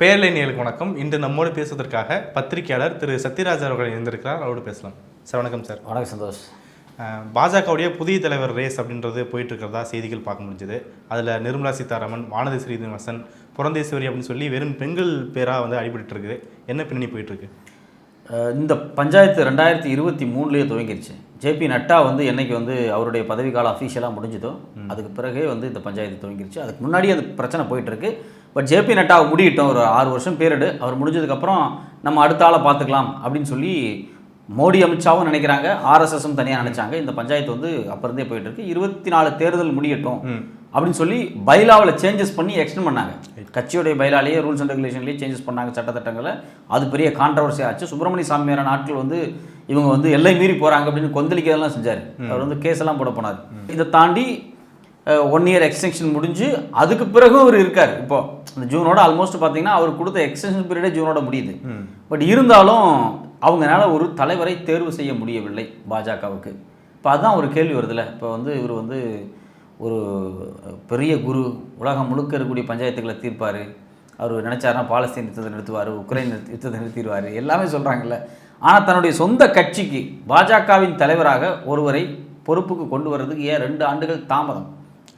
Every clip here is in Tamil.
பேரலைஞர்களுக்கு வணக்கம். இன்று நம்மோடு பேசுவதற்காக பத்திரிகையாளர் திரு சத்யராஜ் அவர்கள் இருந்திருக்கிறார் அவரோடு பேசலாம். சார் வணக்கம் சார். வணக்கம் சந்தோஷ். பாஜகவுடைய புதிய தலைவர் ரேஸ் அப்படின்றது போயிட்டு இருக்கிறதா செய்திகள் பார்க்க முடிஞ்சது. அதில் நிர்மலா சீதாராமன் வானதி ஸ்ரீனிவாசன் புரந்தேஸ்வரி அப்படின்னு சொல்லி வெறும் பெண்கள் பேராக வந்து அடிபட்டு இருக்குது என்ன பின்னணி போயிட்டு இருக்கு அஹ் இந்த பஞ்சாயத்து ரெண்டாயிரத்தி இருபத்தி மூணுலேயே துவங்கிருச்சு. ஜேபி நட்டா வந்து என்னைக்கு வந்து அவருடைய பதவி காலம் அஃபீஷியலாக முடிஞ்சதோ அதுக்கு பிறகே வந்து இந்த பஞ்சாயத்து துவங்கிருச்சு. அதுக்கு முன்னாடியே அது பிரச்சனை போயிட்டு இருக்கு பட் ஜேபி நட்டாவை முடியிட்டோம் ஒரு ஆறு வருஷம் பீரியடு அவர் முடிஞ்சதுக்கப்புறம் நம்ம அடுத்த ஆளை பார்த்துக்கலாம் அப்படின்னு சொல்லி மோடி அமித்ஷாவும் நினைக்கிறாங்க. ஆர்எஸ்எஸும் தனியாக நினைச்சாங்க. இந்த பஞ்சாயத்து வந்து அப்புறந்தே போயிட்டு இருக்கு. இருபத்தி நாலு தேர்தல் முடியட்டும் அப்படின்னு சொல்லி பைலாவில் சேஞ்சஸ் பண்ணி எக்ஸ்டெண்ட் பண்ணாங்க. கட்சியுடைய பைலாலேயே ரூல்ஸ் அண்ட் ரெகுலேஷன்லேயே சேஞ்சஸ் பண்ணாங்க சட்டத்திட்டங்களை. அது பெரிய கான்ட்ரவர்சி ஆச்சு. சுப்பிரமணிய சாமியார நாட்கள் வந்து இவங்க வந்து எல்லை மீறி போகிறாங்க அப்படின்னு கொந்தளிக்கிறதெல்லாம் செஞ்சார். அவர் வந்து கேஸ் எல்லாம் போட போனார். இதை தாண்டி ஒன் இயர் எக்ஸ்டென்ஷன் முடிஞ்சு அதுக்கு பிறகும் அவர் இருக்கார். இப்போ இந்த ஜூனோட ஆல்மோஸ்ட் பார்த்தீங்கன்னா அவர் கொடுத்த எக்ஸ்டென்ஷன் பீரியடே ஜூனோட முடியுது. பட் இருந்தாலும் அவங்களால ஒரு தலைவரை தேர்வு செய்ய முடியவில்லை பாஜகவுக்கு. இப்போ அதுதான் ஒரு கேள்வி வருதுல்ல. இப்போ வந்து இவர் வந்து ஒரு பெரிய குரு உலகம் முழுக்க இருக்கக்கூடிய பஞ்சாயத்துக்களை தீர்ப்பார். அவர் நினச்சாருன்னா பாலஸ்தீன் யுத்தத்தை நிறுத்துவார் உக்ரைன் யுத்தத்தை நிறுத்திடுவார். எல்லாமே சொல்கிறாங்கல்ல ஆனால் தன்னுடைய சொந்த கட்சிக்கு பாஜகவின் தலைவராக ஒருவரை பொறுப்புக்கு கொண்டு வர்றதுக்கு ஏன் ரெண்டு ஆண்டுகள் தாமதம்?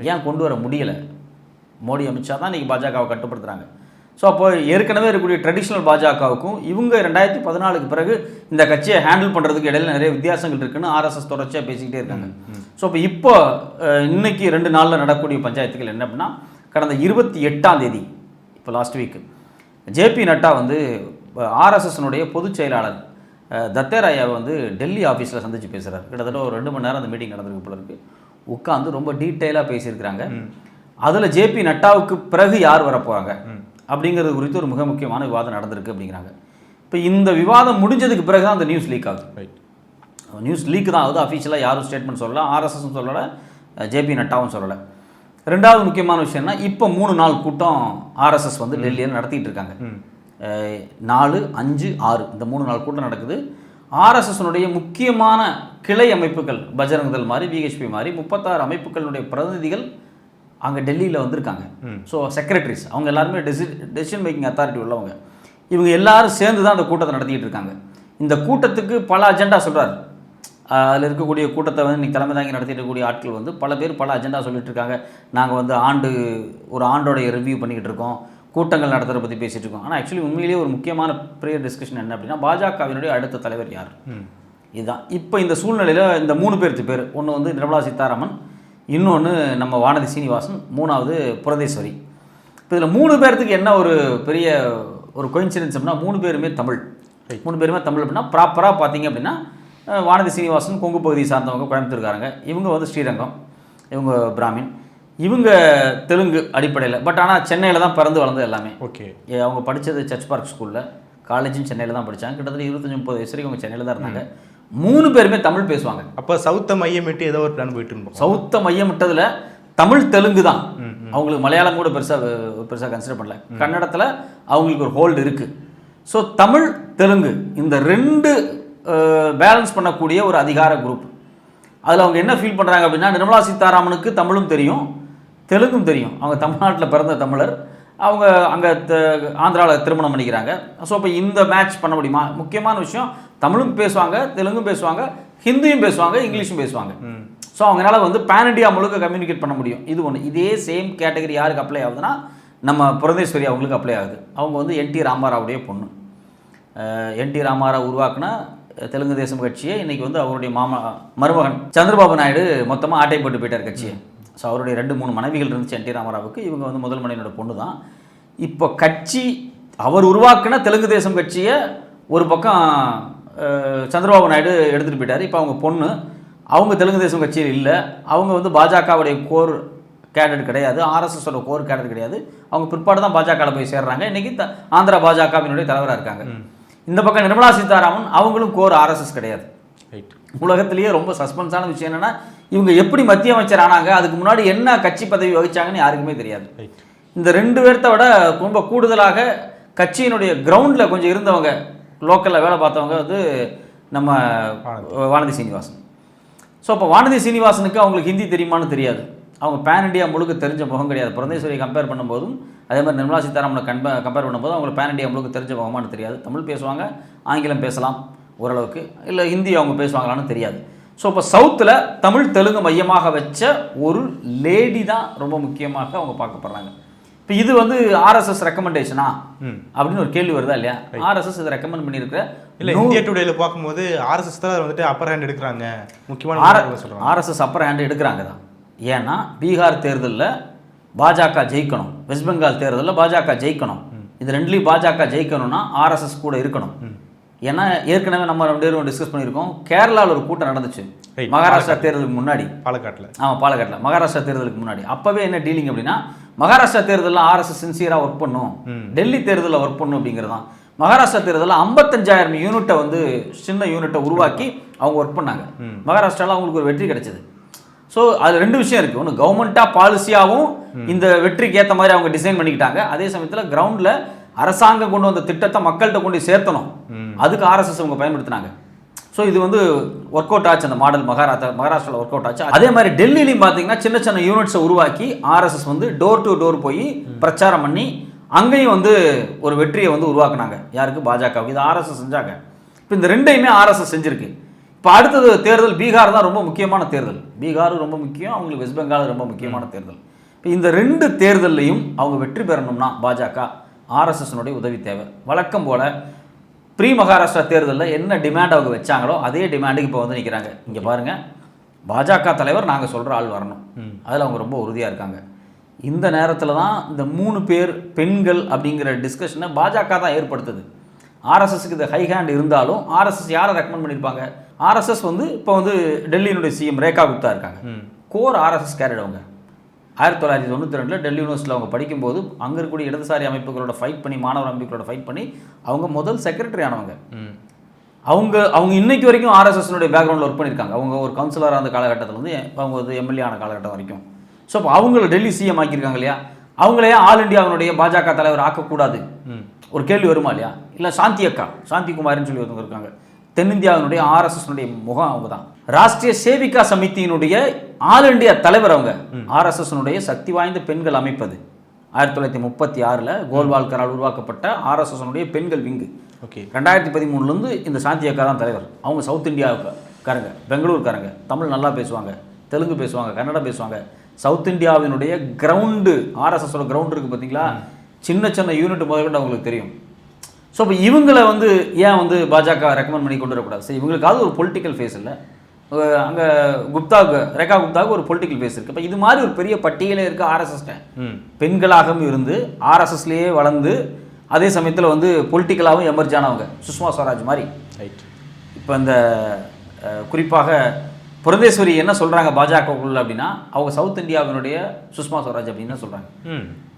ஏன் கொண்டு வர முடியலை? மோடி அமித்ஷா தான் இன்றைக்கி பாஜகவை கட்டுப்படுத்துகிறாங்க ஸோ அப்போ ஏற்கனவே இருக்கக்கூடிய ட்ரெடிஷ்னல் பாஜகவுக்கும் இவங்க ரெண்டாயிரத்தி பதினாலுக்கு பிறகு இந்த கட்சியை ஹேண்டில் பண்ணுறதுக்கு இடையில நிறைய வித்தியாசங்கள் இருக்குன்னு ஆர்எஸ்எஸ் தொடர்ச்சியாக பேசிக்கிட்டே இருக்காங்க. ஸோ இப்போ இப்போ அஹ், இன்னைக்கு ரெண்டு நாளில் நடக்கக்கூடிய பஞ்சாயத்துகள் என்ன அப்படின்னா கடந்த இருபத்தி எட்டாம் தேதி இப்போ லாஸ்ட் வீக் ஜேபி நட்டா வந்து ஆர்எஸ்எஸ்னுடைய பொதுச் செயலாளர் தத்தேராயாவை வந்து டெல்லி ஆஃபீஸில் சந்திச்சு பேசுகிறார் கிட்டத்தட்ட ஒரு ரெண்டு மணி நேரம் அந்த மீட்டிங் நடந்திருக்கு போல இருக்கு. உட்காந்து ரொம்ப டீட்டெயிலாக பேசியிருக்கிறாங்க. அதில் ஜேபி நட்டாவுக்கு பிறகு யார் வர போகிறாங்க அப்படிங்கிறது குறித்து ஒரு மிக முக்கியமான விவாதம் நடந்திருக்கு அப்படிங்கிறாங்க. இப்போ இந்த விவாதம் முடிஞ்சதுக்கு பிறகு தான் அந்த நியூஸ் லீக் ஆகுது. ரைட் நியூஸ் லீக் தான். ஆகுது அஃபீஷியலாக யாரும் ஸ்டேட்மெண்ட் சொல்லலை. ஆர்எஸ்எஸும் சொல்லலை. ஜேபி நட்டாவும் சொல்லலை. ரெண்டாவது முக்கியமான விஷயம்னா இப்போ மூணு நாள் கூட்டம் ஆர்எஸ்எஸ் வந்து டெல்லியில் நடத்திட்டு இருக்காங்க. நாலு அஞ்சு ஆறு இந்த மூணு நாள் கூட்டம் நடக்குது. ஆர்எஸ்எஸ்னுடைய முக்கியமான கிளை அமைப்புகள் பஜரங் தள் மாதிரி விஹெச்பி மாதிரி முப்பத்தாறு அமைப்புகளினுடைய பிரதிநிதிகள் அங்கே டெல்லியில் வந்திருக்காங்க. ஸோ செக்ரட்டரிஸ் அவங்க எல்லாருமே டெசி டெசிஷன் மேக்கிங் அத்தாரிட்டி உள்ளவங்க. இவங்க எல்லாரும் சேர்ந்து தான் அந்த கூட்டத்தை நடத்திட்டு இருக்காங்க. இந்த கூட்டத்துக்கு பல அஜெண்டா சொல்கிறார் அதில் இருக்கக்கூடிய கூட்டத்தை வந்து இன்னைக்கு தலைமை தாங்கி நடத்திட்டு இருக்கக்கூடிய ஆட்கள் வந்து பல பேர் பல அஜெண்டா சொல்லிட்டு இருக்காங்க. நாங்கள் வந்து ஆண்டு ஒரு ஆண்டோடைய ரிவ்யூ பண்ணிக்கிட்டு இருக்கோம். கூட்டங்கள் நடத்துறத பற்றி பேசிட்டு இருக்கோம். ஆனால் ஆக்சுவலி உண்மையிலேயே ஒரு முக்கியமான ப்ரேயர் டிஸ்கஷன் என்ன அப்படின்னா பாஜகவினுடைய அடுத்த தலைவர் யார்? இதுதான். இப்போ இந்த சூழ்நிலையில் இந்த மூணு பேர்த்து பேர். ஒன்று வந்து நிர்மலா சீதாராமன் இன்னொன்று நம்ம வானதி சீனிவாசன் மூணாவது புரதேஸ்வரி. இப்போ இதில் மூணு பேர்த்துக்கு என்ன ஒரு பெரிய ஒரு கோயின்சிடன்ஸ் அப்படின்னா மூணு பேருமே தமிழ். மூணு பேருமே தமிழ் அப்படின்னா ப்ராப்பராக பார்த்தீங்க அப்படின்னா வானதி சீனிவாசன் கொங்கு பகுதியை சார்ந்தவங்க கோயம்புத்தூர்காரங்க. இவங்க வந்து ஸ்ரீரங்கம். இவங்க பிராமின். இவங்க தெலுங்கு அடிப்படையில் பட் ஆனால் சென்னையில் தான் பிறந்து வளர்ந்தது எல்லாமே. ஓகே. அவங்க படித்தது சர்ச் பார்க் ஸ்கூலில் காலேஜும் சென்னையில் தான் படித்தாங்க கிட்டத்தட்ட இருபத்தஞ்சி முப்பது வயசு வரைக்கும் அவங்க சென்னையில் தான் இருந்தாங்க. மூணு பேருமே தமிழ் பேசுவாங்க. அப்போ சவுத்தை மையமிட்டு ஏதோ ஒரு பிளான் போயிட்டு இருப்போம் சவுத்தை மையமிட்டதில் தமிழ் தெலுங்கு தான். அவங்களுக்கு மலையாளம் கூட பெருசாக பெருசாக கன்சிடர் பண்ணல. கன்னடத்தில் அவங்களுக்கு ஒரு ஹோல்டு இருக்குது ஸோ தமிழ் தெலுங்கு இந்த ரெண்டு பேலன்ஸ் பண்ணக்கூடிய ஒரு அதிகார குரூப் அதில் அவங்க என்ன ஃபீல் பண்ணுறாங்க அப்படின்னா நிர்மலா சீதாராமனுக்கு தமிழும் தெரியும். தெலுங்கும் தெரியும். அவங்க தமிழ்நாட்டில் பிறந்த தமிழர். அவங்க அங்கே ஆந்திராவில் திருமணம் பண்ணிக்கிறாங்க. ஸோ இப்போ இந்த மேட்ச் பண்ண முடியுமா? முக்கியமான விஷயம் தமிழும் பேசுவாங்க தெலுங்கும் பேசுவாங்க ஹிந்தியும் பேசுவாங்க இங்கிலீஷும் பேசுவாங்க. ஸோ அவங்களால வந்து பேன் இண்டியா முழுக்க கம்யூனிகேட் பண்ண முடியும். இது ஒன்று இதே சேம் கேட்டகரி யாருக்கு அப்ளை ஆகுதுன்னா நம்ம புரந்தேஸ்வரி அவங்களுக்கு அப்ளை ஆகுது. அவங்க வந்து என்டி ராமாராவுடைய பொண்ணு. என்டி ராமாராவ் உருவாக்குன தெலுங்கு தேசம் கட்சியை இன்னைக்கு வந்து அவருடைய மாமா மருமகன் சந்திரபாபு நாயுடு மொத்தமாக ஆட்டை போட்டு போயிட்டார் கட்சியை. ஸோ அவருடைய ரெண்டு மூணு மனைவிகள் இருந்துச்சு என்டி ராமாராவுக்கு. இவங்க வந்து முதல் மனைவியோட பொண்ணு தான் இப்போ கட்சி அவர் உருவாக்குன தெலுங்கு தேசம் கட்சியை ஒரு பக்கம் சந்திரபாபு நாயுடு எடுத்துகிட்டு போயிட்டார். இப்போ அவங்க பொண்ணு அவங்க தெலுங்கு தேசம் கட்சியில் இல்லை. அவங்க வந்து பாஜகவுடைய கோர் கேடட் கிடையாது. ஆர்எஸ்எஸோட கோர் கேடட் கிடையாது. அவங்க பிற்பாடு தான் பாஜகவில் போய் சேர்றாங்க. இன்றைக்கி த ஆந்திரா பாஜகவினுடைய தலைவராக இருக்காங்க. இந்த பக்கம் நிர்மலா சீதாராமன் அவங்களும் கோர் ஆர்எஸ்எஸ் கிடையாது. உலகத்திலேயே ரொம்ப சஸ்பென்ஸான விஷயம் என்னன்னா இவங்க எப்படி மத்திய அமைச்சர் ஆனாங்க அதுக்கு முன்னாடி என்ன கட்சி பதவி வகிச்சாங்கன்னு யாருக்குமே தெரியாது. இந்த ரெண்டு பேர்த்த விட ரொம்ப கூடுதலாக கட்சியினுடைய கிரவுண்டில் கொஞ்சம் இருந்தவங்க லோக்கலில் வேலை பார்த்தவங்க வந்து நம்ம வானதி. சீனிவாசன். ஸோ அப்போ வானதி சீனிவாசனுக்கு அவங்களுக்கு ஹிந்தி தெரியுமான்னு தெரியாது. அவங்க பேன் இண்டியா முழுக்க தெரிஞ்ச முகம் கிடையாது. புரந்தேஸ்வரியை கம்பேர் பண்ணும்போதும் அதே மாதிரி நிர்மலா சீதாராமனை கம்ப கம்பேர் பண்ணும்போது அவங்களுக்கு பேன் இண்டியா முழுக்க தெரிஞ்ச முகமானு தெரியாது. தமிழ் பேசுவாங்க ஆங்கிலம் பேசலாம். ஓரளவுக்கு இல்லை ஹிந்தி அவங்க பேசுவாங்களான்னு தெரியாது. ஸோ இப்போ சவுத்தில் தமிழ் தெலுங்கு மையமாக வச்ச ஒரு லேடி தான் ரொம்ப முக்கியமாக அவங்க பார்க்கப்படுறாங்க. இப்போ இது வந்து ஆர்எஸ்எஸ் ரெக்கமெண்டேஷனா. அப்படின்னு ஒரு கேள்வி வருதா இல்லையா? ஆர்எஸ்எஸ் இதை ரெக்கமெண்ட் பண்ணியிருக்கிற இல்ல இந்தியா டுடேல பார்க்கும்போது ஆர்எஸ்எஸ் தான் வந்துட்டு அப்பர் ஹேண்ட் எடுக்கிறாங்க. முக்கியமான ஆர்எஸ்எஸ் அப்பர் ஹேண்ட் எடுக்கிறாங்க தான். ஏன்னா பீகார் தேர்தலில் பாஜக ஜெயிக்கணும். வெஸ்ட் பெங்கால் தேர்தலில் பாஜக ஜெயிக்கணும். இது ரெண்டுலேயும் பாஜக ஜெயிக்கணும்னா ஆர்எஸ்எஸ் கூட இருக்கணும். ஏன்னா ஏற்கனவே நம்ம ரெண்டு பேரும் டிஸ்கஸ் பண்ணியிருக்கோம். கேரளாவில் ஒரு கூட்டம் நடந்துச்சு. மகாராஷ்டிரா தேர்தலுக்கு முன்னாடி. பாலக்காட்டுல. ஆமாம் பாலக்காட்டில். மகாராஷ்டிரா தேர்தலுக்கு முன்னாடி. அப்போவே என்ன டீலிங் அப்படின்னா மகாராஷ்டிரா தேர்தலில் ஆர்எஸ்எஸ் சின்சியராக ஒர்க் பண்ணும். டெல்லி தேர்தலில் ஒர்க் பண்ணும் அப்படிங்கிறது தான் மகாராஷ்டிரா தேர்தலில் ஐம்பத்தஞ்சாயிரம் யூனிட்டை வந்து சின்ன யூனிட்டை உருவாக்கி அவங்க ஒர்க் பண்ணாங்க. மகாராஷ்டிராவில் அவங்களுக்கு ஒரு வெற்றி கிடைச்சது. ஸோ அது ரெண்டு விஷயம் இருக்குது ஒன்று கவர்மெண்ட்டாக பாலிசியாகவும் இந்த வெற்றிக்கு ஏற்ற மாதிரி அவங்க டிசைன் பண்ணிக்கிட்டாங்க. அதே சமயத்தில் கிரவுண்டில் அரசாங்கம் கொண்டு வந்த திட்டத்தை மக்கள்கிட்ட கொண்டு சேர்த்தணும். அதுக்கு ஆர்எஸ்எஸ் அவங்க பயன்படுத்தினாங்க. ஸோ இது வந்து ஒர்க் அவுட் ஆச்சு அந்த மாடல் மகாராஷ்டிரா மகாராஷ்டிராவில் ஒர்க் அவுட் ஆச்சு. அதே மாதிரி டெல்லியிலையும் பார்த்தீங்கன்னா சின்ன சின்ன யூனிட்ஸை உருவாக்கி ஆர்எஸ்எஸ் வந்து டோர் டு டோர் போய் பிரச்சாரம் பண்ணி அங்கேயும் வந்து ஒரு வெற்றியை வந்து உருவாக்குனாங்க. யாருக்கு? பாஜகவுக்கு. இது ஆர்எஸ்எஸ் செஞ்சாங்க. இப்போ இந்த ரெண்டையுமே ஆர்எஸ்எஸ் செஞ்சிருக்கு. இப்போ அடுத்தது தேர்தல் பீகார் தான் ரொம்ப முக்கியமான தேர்தல். பீகாரும் ரொம்ப முக்கியம் அவங்களுக்கு வெஸ்ட் பெங்கால் ரொம்ப முக்கியமான தேர்தல். இப்போ இந்த ரெண்டு தேர்தல்லையும் அவங்க வெற்றி பெறணும்னா பாஜக ஆர்எஸ்எஸ்னுடைய உதவி தேவை. வழக்கம் போல ப்ரீ மகாராஷ்டிரா தேர்தலில் என்ன டிமாண்ட் அவங்க வச்சாங்களோ அதே டிமாண்டுக்கு இப்போ வந்து நிற்கிறாங்க இங்கே பாருங்கள் பாஜக தலைவர் நாங்கள் சொல்கிற ஆள் வரணும். அதில் அவங்க ரொம்ப உறுதியாக இருக்காங்க. இந்த நேரத்தில் தான் இந்த மூணு பேர் பெண்கள் அப்படிங்கிற டிஸ்கஷனை பாஜக தான் ஏற்படுத்துது. ஆர்எஸ்எஸ்க்கு இது ஹை ஹேண்ட் இருந்தாலும் ஆர்எஸ்எஸ் யாரை ரெக்கமெண்ட் பண்ணியிருப்பாங்க ஆர்எஸ்எஸ் வந்து இப்போ வந்து டெல்லியினுடைய சிஎம் ரேகா குப்தா இருக்காங்க. கோர் ஆர்எஸ்எஸ் கேரட் அவங்க. ஆயிரத்தி தொள்ளாயிரத்தி தொண்ணூற்றி ரெண்டில் டெல்லி யூனிவர்சிட்டியில் அவங்க படிக்கும்போது அங்கே இருக்கக்கூடிய இடதுசாரி அமைப்புகளோட ஃபைட் பண்ணி மாணவர் அமைப்புகளோட ஃபைட் பண்ணி அவங்க முதல் செக்ரட்டரி ஆனவங்க. ம். அவங்க அவங்க இன்னைக்கு வரைக்கும் ஆர்எஸ்எஸ்னுடைய பேக்ரவுண்டில் ஒர்க் பண்ணியிருக்காங்க அவங்க ஒரு கவுன்சிலராக அந்த காலகட்டத்தில் வந்து அவங்க வந்து எம்எல்ஏ ஆன காலகட்டம் வரைக்கும். ஸோ அப்போ அவங்கள டெல்லி சிஎம் ஆக்கியிருக்காங்க இல்லையா? அவங்களே ஆல் இந்தியாவினுடைய பாஜக தலைவர் ஆக்கக்கூடாது? ஒரு கேள்வி வருமா இல்லையா? இல்லை சாந்தி அக்கா சாந்தி குமார்னு சொல்லி ஒருத்தவங்க இருக்காங்க. தென்னிந்தியாவினுடைய ஆர்எஸ்எஸ்னுடைய முகம் அவங்க தான் ராஷ்டிரிய சேவிகா சமிதியினுடைய ஆல் இந்தியா தலைவர் அவங்க. ஆர்எஸ்எஸ்னுடைய சக்தி வாய்ந்த பெண்கள் அமைப்பது. ஆயிரத்தி தொள்ளாயிரத்தி முப்பத்தி ஆறில் கோல்வால்கரால் உருவாக்கப்பட்ட ஆர்எஸ்எஸ்னுடைய பெண்கள் விங்கு. ஓகே. ரெண்டாயிரத்தி பதிமூணுலேருந்து இந்த சாந்தி அக்கா தான் தலைவர். அவங்க சவுத் இந்தியாவுக்காரங்க பெங்களூர்காரங்க. தமிழ் நல்லா பேசுவாங்க தெலுங்கு பேசுவாங்க கன்னடம் பேசுவாங்க. சவுத் இந்தியாவினுடைய கிரவுண்டு ஆர்எஸ்எஸோட கிரவுண்ட் இருக்குது பார்த்தீங்களா சின்ன சின்ன யூனிட் முதல்கொண்டு அவங்களுக்கு தெரியும். ஸோ இப்போ இவங்களை வந்து ஏன் வந்து பாஜக ரெக்கமெண்ட் பண்ணி கொண்டு வரக்கூடாது? சரி இவங்களுக்காவது ஒரு பொலிட்டிக்கல் ஃபேஸ் இல்லை. அங்கே குப்தாவுக்கு ரேகா குப்தாவுக்கு ஒரு பொலிட்டிக்கல் ஃபேஸ் இருக்குது இப்போ இது மாதிரி ஒரு பெரிய பட்டியலே இருக்குது ஆர்எஸ்எஸ்ட ம். பெண்களாகவும் இருந்து ஆர்எஸ்எஸ்லேயே வளர்ந்து அதே சமயத்தில் வந்து பொலிட்டிக்கலாகவும் எமர்ஜ் ஆனவங்க. சுஷ்மா ஸ்வராஜ் மாதிரி. ரைட் இப்போ இந்த குறிப்பாக புரந்தேஸ்வரி என்ன சொல்கிறாங்க பாஜகவுக்குள்ள அப்படின்னா அவங்க சவுத் இந்தியாவினுடைய சுஷ்மா ஸ்வராஜ் அப்படின்னு தான் சொல்கிறாங்க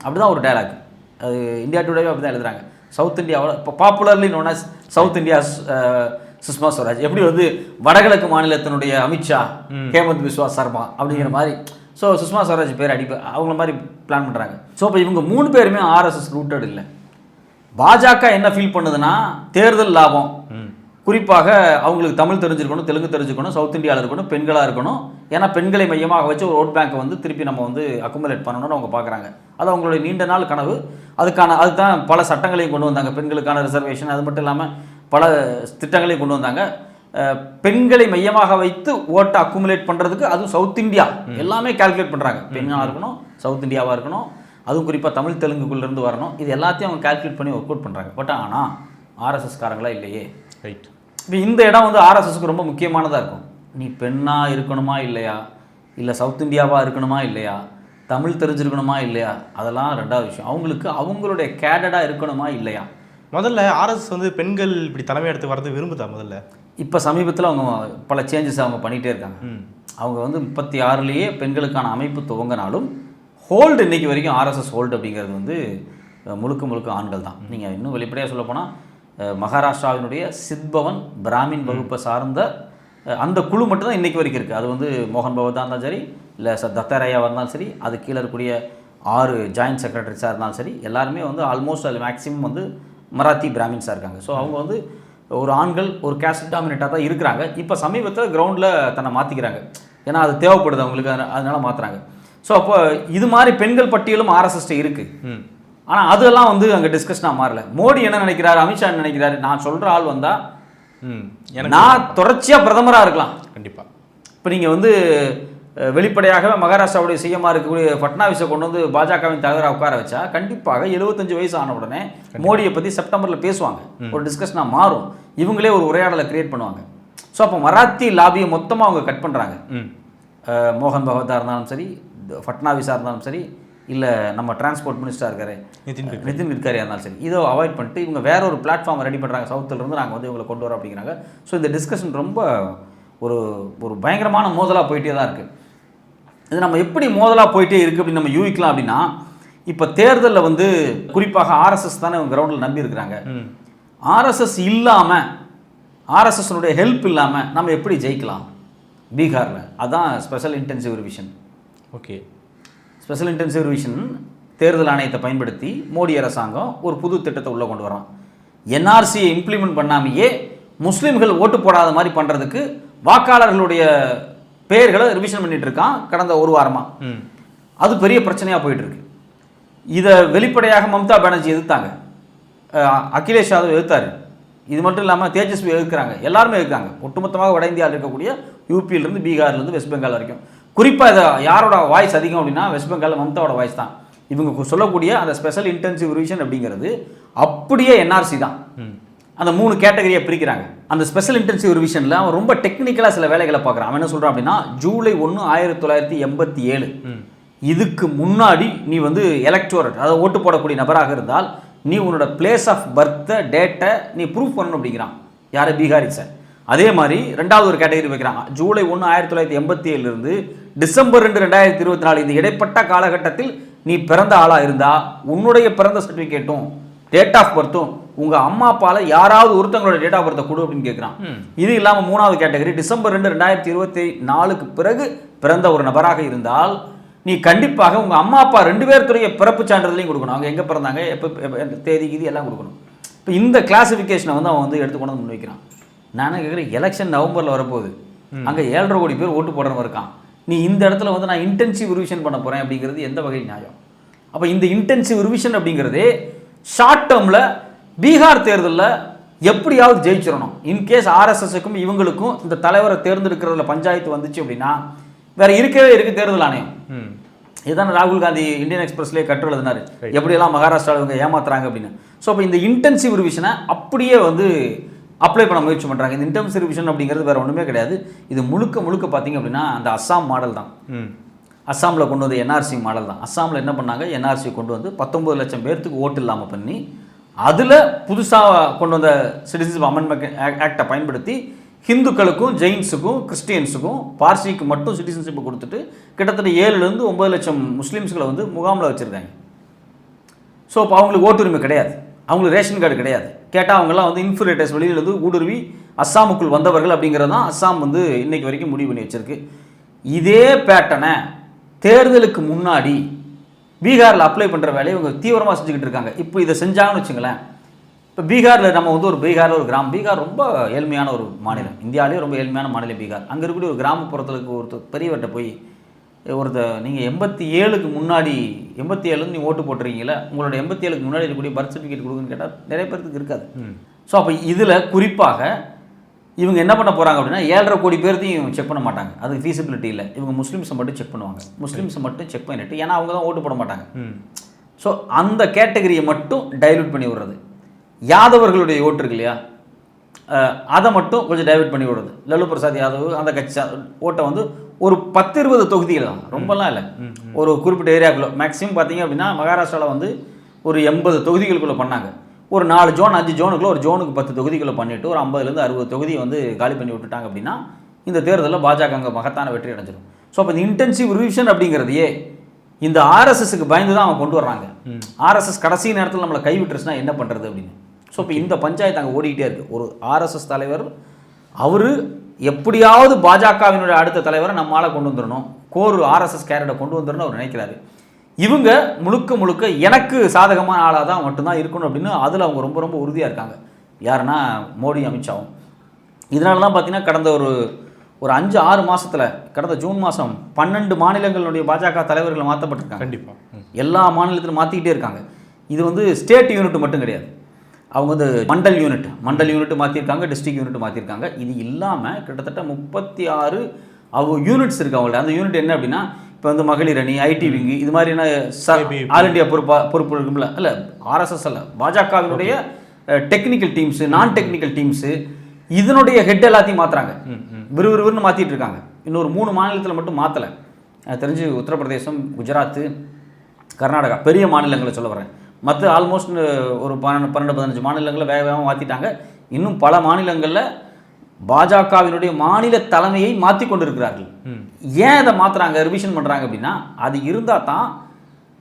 அப்படிதான் ஒரு டயலாக் அது இந்தியா டுடேவே அப்படி தான் எழுதுறாங்க. சவுத் இந்தியாவில் இப்போ popularly known as south India Sushma Swaraj எப்படி வந்து வடகிழக்கு மாநிலத்தினுடைய அமித்ஷா ஹேமந்த் பிஸ்வா சர்மா அப்படிங்கிற மாதிரி. ஸோ சுஷ்மா ஸ்வராஜ் பேர் அடிப்ப அவங்கள மாதிரி பிளான் பண்ணுறாங்க ஸோ இப்போ இவங்க மூணு பேருமே ஆர்எஸ்எஸ் ரூட்டட் இல்லை. பாஜக என்ன ஃபீல் பண்ணுதுன்னா தேர்தல் லாபம். குறிப்பாக அவங்களுக்கு தமிழ் தெரிஞ்சிருக்கணும் தெலுங்கு தெரிஞ்சுக்கணும் சவுத் இந்தியாவில் இருக்கணும் பெண்களாக இருக்கணும். ஏன்னா பெண்களை மையமாக வச்சு ஒரு ஓட் பேங்க்கை வந்து திருப்பி நம்ம வந்து அக்குமுலேட் பண்ணணும்னு அவங்க பார்க்குறாங்க அது அவங்களுடைய நீண்ட நாள் கனவு. அதுக்கான அதுதான் பல சட்டங்களையும் கொண்டு வந்தாங்க. பெண்களுக்கான ரிசர்வேஷன் அது மட்டும் இல்லாமல் பல திட்டங்களையும் கொண்டு வந்தாங்க. பெண்களை மையமாக வைத்து ஓட்டை அக்குமுலேட் பண்ணுறதுக்கு அதுவும் சவுத் இந்தியா எல்லாமே கால்குலேட் பண்ணுறாங்க பெண்ணாக இருக்கணும் சவுத் இந்தியாவாக இருக்கணும் அதுவும் குறிப்பாக தமிழ் தெலுங்குக்குள்ளேருந்து வரணும். இது எல்லாத்தையும் அவங்க கால்குலேட் பண்ணி ஒர்க் அவுட் பண்ணுறாங்க பட் ஆனால் ஆர்எஸ்எஸ் காரங்களா இல்லையே. ரைட் இப்போ இந்த இடம் வந்து ஆர்எஸ்எஸ்க்கு ரொம்ப முக்கியமானதாக இருக்கும். நீ பெண்ணாக இருக்கணுமா இல்லையா? இல்லை சவுத் இந்தியாவாக இருக்கணுமா இல்லையா? தமிழ் தெரிஞ்சிருக்கணுமா இல்லையா? அதெல்லாம் ரெண்டாவது விஷயம். அவங்களுக்கு அவங்களுடைய கேடடாக இருக்கணுமா இல்லையா? முதல்ல ஆர்எஸ் வந்து பெண்கள் இப்படி தலைமை எடுத்து வர்றது விரும்புதா முதல்ல? இப்போ சமீபத்தில் அவங்க பல சேஞ்சஸ் அவங்க பண்ணிகிட்டே இருக்காங்க. அவங்க வந்து முப்பத்தி ஆறுலேயே பெண்களுக்கான அமைப்பு துவங்கினாலும் ஹோல்டு இன்னைக்கு வரைக்கும் ஆர்எஸ்எஸ் ஹோல்டு அப்படிங்கிறது வந்து முழுக்க முழுக்க ஆண்கள் தான். நீங்கள் இன்னும் வெளிப்படையாக சொல்ல போனால் மகாராஷ்டிராவினுடைய சித்பவன் பிராமின் வகுப்பை சார்ந்த அந்த குழு மட்டும்தான் இன்னைக்கு வரைக்கும் இருக்குது அது வந்து மோகன் பகவதா இருந்தாலும் சரி இல்லை ச தத்தாரையாவாக இருந்தாலும் சரி அது கீழே இருக்கக்கூடிய ஆறு ஜாயின்ட் செக்ரட்டரிஸாக இருந்தாலும் சரி எல்லாருமே வந்து ஆல்மோஸ்ட் அதில் மேக்ஸிமம் வந்து மராத்தி பிராமின்ஸாக இருக்காங்க. ஸோ அவங்க வந்து ஒரு ஆண்கள் ஒரு கேஸ்ட் டாமினேட்டாக தான் இருக்கிறாங்க. இப்போ சமீபத்தில் கிரவுண்டில் தன்னை மாற்றிக்கிறாங்க ஏன்னா அது தேவைப்படுது அவங்களுக்கு அதனா- அதனால மாற்றுறாங்க ஸோ அப்போ இது மாதிரி பெண்கள் பட்டியலும் ஆர்எஸ்எஸ்ட்டு இருக்குது ம். ஆனால் அதெல்லாம் வந்து அங்கே டிஸ்கஷனாக மாறல. மோடி என்ன நினைக்கிறாரு அமித்ஷா என்ன நினைக்கிறாரு நான் சொல்கிற ஆள் வந்தால் நான் தொடர்ச்சியாக பிரதமராக இருக்கலாம். கண்டிப்பாக இப்போ நீங்கள் வந்து வெளிப்படையாகவே மகாராஷ்டிராவுடைய சிஎம்மாக இருக்கக்கூடிய ஃபட்னாவிஸை கொண்டு வந்து பாஜகவின் தலைவராக உட்கார வச்சா கண்டிப்பாக எழுபத்தஞ்சு வயசு ஆன உடனே மோடியை பற்றி செப்டம்பரில் பேசுவாங்க. ஒரு டிஸ்கஷனாக மாறும். இவங்களே ஒரு உரையாடலை கிரியேட் பண்ணுவாங்க. ஸோ அப்போ மராத்தி லாபியை மொத்தமாக அவங்க கட் பண்ணுறாங்க மோகன் பகவத்தா இருந்தாலும் சரி ஃபட்னாவிஸாக இருந்தாலும் சரி இல்லை நம்ம டிரான்ஸ்போர்ட் மினிஸ்டராக இருக்காரு நிதின். நிதின் கட்கரியாக இருந்தாலும் சரி இதை அவாய்ட் பண்ணிட்டு இவங்க வேற ஒரு பிளாட்ஃபார்ம் ரெடி பண்ணுறாங்க சவுத்துல இருந்து நாங்கள் வந்து இவங்களை கொண்டு வரோம் அப்படிங்கிறாங்க. ஸோ இந்த டிஸ்கஷன் ரொம்ப ஒரு ஒரு பயங்கரமான மோதலாக போயிட்டே தான் இருக்குது இது நம்ம எப்படி மோதலாக போயிட்டே இருக்குது அப்படின்னு நம்ம யூகிக்கலாம் அப்படின்னா இப்போ தேர்தலில் வந்து குறிப்பாக ஆர்எஸ்எஸ் தானே கிரவுண்டில் நம்பி இருக்கிறாங்க. ஆர்எஸ்எஸ் இல்லாமல் ஆர்எஸ்எஸ்னுடைய ஹெல்ப் இல்லாமல் நம்ம எப்படி ஜெயிக்கலாம்? பீகாரில். அதான் special intensive revision okay. Special intensive revision தேர்தல் ஆணையத்தை பயன்படுத்தி மோடி அரசாங்கம் ஒரு புது திட்டத்தை உள்ளே கொண்டு வரான். என்ஆர்சியை இம்ப்ளிமெண்ட் பண்ணாமையே முஸ்லீம்கள் ஓட்டு போடாத மாதிரி பண்ணுறதுக்கு வாக்காளர்களுடைய பெயர்களை ரிவிஷன் பண்ணிட்டு இருக்கான் கடந்த ஒரு வாரமாக அது பெரிய பிரச்சனையாக போயிட்டு இருக்கு இதை வெளிப்படையாக மம்தா பானர்ஜி எதிர்த்தாங்க. அகிலேஷ் யாதவ் எதிர்த்தாரு. இது மட்டும் இல்லாமல் தேஜஸ்வி எதிர்க்கிறாங்க. எல்லாருமே எதிர்க்காங்க ஒட்டுமொத்தமாக வட இந்தியாவில் இருக்கக்கூடிய யூபியிலிருந்து பீகார்லேருந்து வெஸ்ட் பெங்கால் வரைக்கும். குறிப்பாக இதை யாரோட வாய்ஸ் அதிகம் அப்படின்னா வெஸ்ட் பெங்காலில் மம்தாவோட வாய்ஸ் தான். இவங்க சொல்லக்கூடிய அந்த ஸ்பெஷல் இன்டென்சிவ் ரிவிஷன் அப்படிங்கிறது அப்படியே என்ஆர்சி தான். ம். அந்த மூணு கேட்டகரியை பிரிக்கிறாங்க. அந்த ஸ்பெஷல் இன்டென்சிவ் ரிவிஷனில் அவன் ரொம்ப டெக்னிக்கலாக சில வேலைகளை பார்க்குறான். அவன் என்ன சொல்கிறான் அப்படின்னா ஜூலை ஒன்று ஆயிரத்தி தொள்ளாயிரத்தி எண்பத்தி ஏழு. இதுக்கு முன்னாடி நீ வந்து எலக்டோரட் அதாவது ஓட்டு போடக்கூடிய நபராக இருந்தால் நீ உன்னோட பிளேஸ் ஆஃப் பர்த்தை டேட்டை நீ ப்ரூஃப் பண்ணணும் அப்படிங்கிறான். யார்? பீகாரிஸை அதே மாதிரி ரெண்டாவது ஒரு கேட்டகரி வைக்கிறாங்க ஜூலை ஒன்று ஆயிரத்தி தொள்ளாயிரத்தி எண்பத்தி ஏழுலேருந்து டிசம்பர் ரெண்டு ரெண்டாயிரத்தி இருபத்தி நாலு இந்த இடைப்பட்ட காலகட்டத்தில் நீ பிறந்த ஆளாக இருந்தால் உன்னுடைய பிறந்த சர்டிஃபிகேட்டும் டேட் ஆஃப் பர்த்தும் உங்கள் அம்மா அப்பாவில் யாராவது ஒருத்தவங்களோட டேட் ஆஃப் பர்த்தை கொடு அப்படின்னு கேட்குறான். இது இல்லாமல் மூணாவது கேட்டகரி டிசம்பர் ரெண்டு ரெண்டாயிரத்தி இருபத்தி நாலுக்கு பிறகு பிறந்த ஒரு நபராக இருந்தால் நீ கண்டிப்பாக உங்கள் அம்மா அப்பா ரெண்டு பேர்த்துடைய பிறப்பு சான்றிதழையும் கொடுக்கணும். அவங்க எங்கே பிறந்தாங்க எப்போ தேதி கீதி எல்லாம் கொடுக்கணும். இப்போ இந்த கிளாசிஃபிகேஷனை வந்து அவன் வந்து எடுத்து கொண்டு வந்து முன்வைக்கிறான். நானே கேட்குறேன் எலெக்ஷன் நவம்பரில் வரப்போகுது. அங்கே ஏழரை கோடி பேர் ஓட்டு போடுறவன் இருக்கான். நீ இந்த இடத்துல வந்து நான் இன்டென்சிவ் ரிவிஷன் பண்ண போகிறேன் அப்படிங்கிறது எந்த வகையில் நியாயம்? அப்போ இந்த இன்டென்சிவ் ரிவிஷன் அப்படிங்கிறதே ஷார்ட் டேர்மில் பீகார் தேர்தலில் எப்படியாவது ஜெயிச்சிடணும். இன்கேஸ் ஆர்எஸ்எஸ்க்கும் இவங்களுக்கும் இந்த தலைவரை தேர்ந்தெடுக்கிறதுல பஞ்சாயத்து வந்துச்சு அப்படின்னா வேற இருக்கவே இருக்கு தேர்தல் ஆணையம். ம். இதுதான் ராகுல் காந்தி இந்தியன் எக்ஸ்பிரஸ்லேயே கட்டுரை எழுதினாரு. எப்படியெல்லாம் மகாராஷ்டிராவில் இவங்க ஏமாத்துறாங்க அப்படின்னு. ஸோ அப்போ இந்த இன்டென்சிவ் ரிவிஷனை அப்படியே வந்து அப்ளை பண்ண முயற்சி பண்ணுறாங்க இந்த இன்டென்சிவ் ரிவிஷன் அப்படிங்கிறது வேற ஒன்றுமே கிடையாது. இது முழுக்க முழுக்க பார்த்தீங்க அப்படின்னா அந்த அஸ்ஸாம் மாடல் தான். ம். அஸ்ஸாமில் கொண்டு வந்து என்ஆர்சி மாடல் தான். அஸ்ஸாமில் என்ன பண்ணாங்க? என்ஆர்சி கொண்டு வந்து பத்தொம்பது லட்சம் பேர்த்துக்கு ஓட்டு இல்லாமல் பண்ணி அதில் புதுசாக கொண்டு வந்த சிட்டிசன்ஷிப் அமெண்ட்மெண்ட் ஆக்டை பயன்படுத்தி ஹிந்துக்களுக்கும் ஜெயின்ஸுக்கும் கிறிஸ்டியன்ஸுக்கும் பார்சிக்கு மட்டும் சிட்டிசன்ஷிப்பை கொடுத்துட்டு கிட்டத்தட்ட ஏழுலேருந்து ஒம்பது லட்சம் முஸ்லீம்ஸ்களை வந்து முகாமில் வச்சுருக்காங்க. ஸோ இப்போ அவங்களுக்கு ஓட்டுரிமை கிடையாது. அவங்களுக்கு ரேஷன் கார்டு கிடையாது. கேட்டால் அவங்கெல்லாம் வந்து இன்ஃபுரேட்டர்ஸ் வெளியிலேருந்து ஊடுருவி அஸ்ஸாமுக்குள் வந்தவர்கள் அப்படிங்கிறது தான் அஸ்ஸாம் வந்து இன்றைக்கு வரைக்கும் முடிவு பண்ணி வச்சுருக்கு. இதே பேட்டனை தேர்தலுக்கு முன்னாடி பீகாரில் அப்ளை பண்ணுற வேலையை இவங்க தீவிரமாக செஞ்சுக்கிட்டு இருக்காங்க. இப்போ இதை செஞ்சாங்கன்னு வச்சுங்களேன் இப்போ பீகாரில் நம்ம வந்து ஒரு பீகாரில் ஒரு கிராமம் பீகார் ரொம்ப ஏழ்மையான ஒரு மாநிலம். இந்தியாவிலேயே ரொம்ப ஏழ்மையான மாநிலம் பீகார். அங்கே இருக்கக்கூடிய ஒரு கிராமப்புறத்தில் ஒருத்தர் பெரியவர்கிட்ட போய் ஒருத்த நீங்கள் எண்பத்தி ஏழுக்கு முன்னாடி எண்பத்தி ஏழுன்னு நீ ஓட்டு போட்டுறீங்களா உங்களோட எண்பத்தி ஏழுக்கு முன்னாடி இருக்கக்கூடிய பர்த் சர்டிஃபிகேட் கொடுங்கன்னு கேட்டால் நிறைய பேருக்கு இருக்காது. ஸோ அப்போ இதில் குறிப்பாக இவங்க என்ன பண்ண போகிறாங்க அப்படின்னா ஏழரை கோடி பேர்த்தையும் செக் பண்ண மாட்டாங்க. அதுக்கு ஃபீசிபிலிட்டி இல்லை. இவங்க முஸ்லீம்ஸை மட்டும் செக் பண்ணுவாங்க. முஸ்லீம்ஸை மட்டும் செக் பண்ணிட்டு ஏன்னா அவங்க தான் ஓட்டு போட மாட்டாங்க. ஸோ அந்த கேட்டகரியை மட்டும் டைல்யூட் பண்ணி விடுறது. யாதவர்களுடைய ஓட்டு இருக்கு இல்லையா? அதை மட்டும் கொஞ்சம் டைவர்ட் பண்ணி விடுறது. லல்லு பிரசாத் யாதவ் அந்த கட்சி ஓட்டை வந்து ஒரு பத்து இருபது தொகுதிகள் தான். ரொம்பலாம் இல்லை. ஒரு குறிப்பிட்ட ஏரியாக்குள்ளே மேக்ஸிமம் பார்த்தீங்க அப்படின்னா மகாராஷ்டிராவில் வந்து ஒரு எண்பது தொகுதிகளுக்குள்ளே பண்ணாங்க. ஒரு நாலு ஜோன் அஞ்சு ஜோனுக்குள்ள ஒரு ஜோனுக்கு பத்து தொகுதிக்குள்ளே பண்ணிட்டு ஒரு ஐம்பதுலேருந்து அறுபது தொகுதியை வந்து காலி பண்ணி விட்டுட்டாங்க அப்படின்னா இந்த தேர்தலில் பாஜக அங்கே மகத்தான வெற்றி அடைஞ்சிடும் ஸோ அப்போ இந்த இன்டென்சிவ் ரிவிஷன் அப்படிங்கிறதையே இந்த ஆர்எஸ்எஸ்க்கு பயந்து தான் அவங்க கொண்டு வர்றாங்க. ஆர்எஸ்எஸ் கடைசி நேரத்தில் நம்மளை கைவிட்டுருச்சுன்னா என்ன பண்ணுறது அப்படின்னு? ஸோ இப்போ இந்த பஞ்சாயத்து அங்கே ஓடிக்கிட்டே இருக்கு. ஒரு ஆர்எஸ்எஸ் தலைவர் அவர் எப்படியாவது பாஜகவினுடைய அடுத்த தலைவரை நம்மளால் கொண்டு வந்துடணும் கோர் ஆர்எஸ்எஸ் கேரட்டை கொண்டு வந்துடணும் அவர் நினைக்கிறாரு. இவங்க முழுக்க முழுக்க எனக்கு சாதகமான ஆளாக தான் மட்டும்தான் இருக்கணும் அப்படின்னு அதில் அவங்க ரொம்ப ரொம்ப உறுதியாக இருக்காங்க. யாருன்னா மோடி அமித்ஷாவும். இதனால தான் பார்த்தீங்கன்னா கடந்த ஒரு ஒரு அஞ்சு ஆறு மாசத்துல கடந்த ஜூன் மாதம் பன்னெண்டு மாநிலங்களுடைய பாஜக தலைவர்கள் மாற்றப்பட்டிருக்காங்க கண்டிப்பா. ம். எல்லா மாநிலத்திலும் மாற்றிக்கிட்டே இருக்காங்க. இது வந்து ஸ்டேட் யூனிட் மட்டும் கிடையாது. அவங்க வந்து மண்டல் யூனிட் மண்டல் யூனிட் மாற்றிருக்காங்க டிஸ்ட்ரிக்ட் யூனிட் மாற்றிருக்காங்க இது இல்லாமல் கிட்டத்தட்ட முப்பத்தி ஆறு அவங்க யூனிட்ஸ் இருக்கு அவங்கள்ட்ட. அந்த யூனிட் என்ன அப்படின்னா இப்போ வந்து மகளிர் அணி ஐடி விங்கு இது மாதிரியான. ஆல் இண்டியா பொறுப்பா பொறுப்பு இருக்கும்ல? இல்லை ஆர்எஸ்எஸ் அல்ல பாஜகவினுடைய டெக்னிக்கல் டீம்ஸு நான் டெக்னிக்கல் டீம்ஸு இதனுடைய ஹெட் எல்லாத்தையும் மாற்றுறாங்க விறுவிறுன்னு மாற்றிட்டு இருக்காங்க. இன்னொரு மூணு மாநிலத்தில் மட்டும் மாற்றலை தெரிஞ்சு உத்தரப்பிரதேசம் குஜராத்து கர்நாடகா பெரிய மாநிலங்களை சொல்ல வரேன். மற்ற ஆல்மோஸ்ட் ஒரு பன்னெண்டு பன்னெண்டு பதினஞ்சு மாநிலங்களில் வேக வேகமாக மாற்றிட்டாங்க இன்னும் பல மாநிலங்களில் பாஜகவினுடைய மாநில தலைமையை மாற்றி கொண்டிருக்கிறார்கள். ஏன் அதை மாற்றுறாங்க ரிவிஷன் பண்ணுறாங்க அப்படின்னா அது இருந்தால் தான்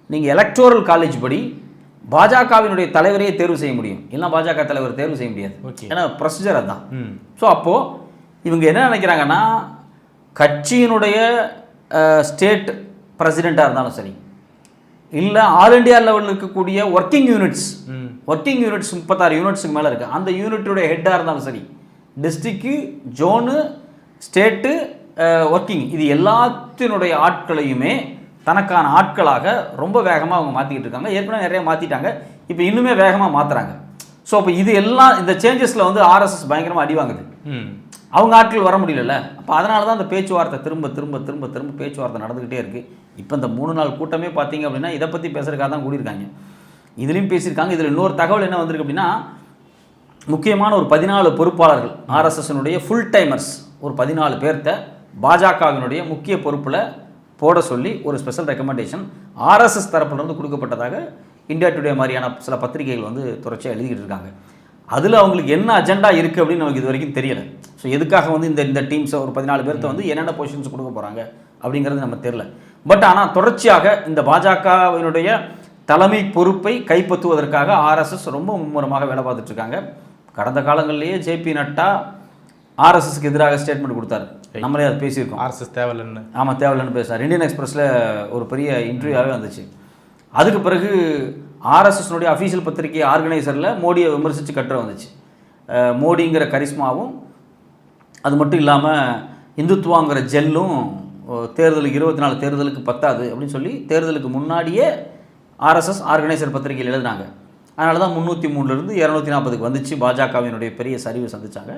நீங்கள் எலக்டோரல் காலேஜ் படி பாஜகவினுடைய தலைவரையே தேர்வு செய்ய முடியும். இல்லை பாஜக தலைவர் தேர்வு செய்ய முடியாது. ஏன்னா ப்ரொசீஜர் அதுதான். ஸோ அப்போது இவங்க என்ன நினைக்கிறாங்கன்னா கட்சியினுடைய ஸ்டேட் பிரசிடெண்ட்டாக இருந்தாலும் சரி இல்லை ஆல் இண்டியா லெவலில் இருக்கக்கூடிய ஒர்க்கிங் யூனிட்ஸ் ஒர்க்கிங் யூனிட்ஸ் முப்பத்தாறு யூனிட்ஸுக்கு மேலே இருக்குது அந்த யூனிட்டுடைய ஹெட்டாக இருந்தாலும் சரி டிஸ்ட்ரிக்கு ஜோனு ஸ்டேட்டு ஒர்க்கிங் இது எல்லாத்தினுடைய ஆட்களையுமே தனக்கான ஆட்களாக ரொம்ப வேகமாக அவங்க மாற்றிக்கிட்டு இருக்காங்க. ஏற்கனவே நிறைய மாற்றிட்டாங்க இப்போ இன்னுமே வேகமாக மாற்றுறாங்க ஸோ அப்போ இது எல்லாம் இந்த சேஞ்சஸில் வந்து ஆர்எஸ்எஸ் பயங்கரமாக அடி வாங்குது. ம். அவங்க ஆட்கள் வர முடியலல்ல. அப்போ அதனால தான் அந்த பேச்சுவார்த்தை திரும்ப திரும்ப திரும்ப திரும்ப பேச்சுவார்த்தை நடந்துக்கிட்டே இருக்குது இப்போ இந்த மூணு நாள் கூட்டமே பார்த்தீங்க அப்படின்னா இதை பற்றி பேசுறதுக்காக தான் கூடியிருக்காங்க. இதுலேயும் பேசியிருக்காங்க. இதில் இன்னொரு தகவல் என்ன வந்திருக்கு அப்படின்னா முக்கியமான ஒரு பதினாலு பொறுப்பாளர்கள் ஆர்எஸ்எஸ்னுடைய ஃபுல் டைமர்ஸ் ஒரு பதினாலு பேர்த்த பாஜகவினுடைய முக்கிய பொறுப்பில் போட சொல்லி ஒரு ஸ்பெஷல் ரெக்கமெண்டேஷன் ஆர்எஸ்எஸ் தரப்பிலிருந்து கொடுக்கப்பட்டதாக இந்தியா டுடே மாதிரியான சில பத்திரிகைகள் வந்து தொடர்ச்சியாக எழுதிக்கிட்டு இருக்காங்க. அதில் அவங்களுக்கு என்ன அஜெண்டா இருக்குது அப்படின்னு நமக்கு இது வரைக்கும் தெரியலை. ஸோ எதுக்காக வந்து இந்த இந்த டீம்ஸை ஒரு பதினாலு பேர்த்த வந்து என்னென்ன பொசிஷன்ஸ் கொடுக்க போகிறாங்க அப்படிங்கிறது நம்ம தெரியல. பட் ஆனால் தொடர்ச்சியாக இந்த பாஜகவினுடைய தலைமை பொறுப்பை கைப்பற்றுவதற்காக ஆர்எஸ்எஸ் ரொம்ப மும்முரமாக வேலை பார்த்துட்ருக்காங்க கடந்த காலங்களிலேயே ஜேபி நட்டா ஆர்எஸ்எஸ்க்கு எதிராக ஸ்டேட்மெண்ட் கொடுத்தாரு. நம்மளே அது பேசியிருக்கோம். ஆர்எஸ்எஸ் தேவையில்லைன்னு. ஆமாம் தேவையில்லைன்னு பேசினார். இந்தியன் எக்ஸ்பிரஸில் ஒரு பெரிய இன்டர்வியூவாகவே வந்துச்சு. அதுக்கு பிறகு ஆர்எஸ்எஸ்னுடைய அஃபீஷியல் பத்திரிகை ஆர்கனைசரில் மோடியை விமர்சித்து கட்டுரை வந்துச்சு. மோடிங்கிற கரிஸ்மாவும் அது மட்டும் இல்லாமல் இந்துத்துவாங்கிற ஜெல்லும் தேர்தலுக்கு இருபத்தி நாலு தேர்தலுக்கு பத்தாது அப்படின்னு சொல்லி தேர்தலுக்கு முன்னாடியே ஆர்எஸ்எஸ் ஆர்கனைசர் பத்திரிகையில் எழுதினாங்க. அதனால தான் முந்நூற்றி மூணுலேருந்து இரநூத்தி நாற்பதுக்கு வந்துச்சு. பாஜகவினுடைய பெரிய சரிவு சந்திச்சாங்க.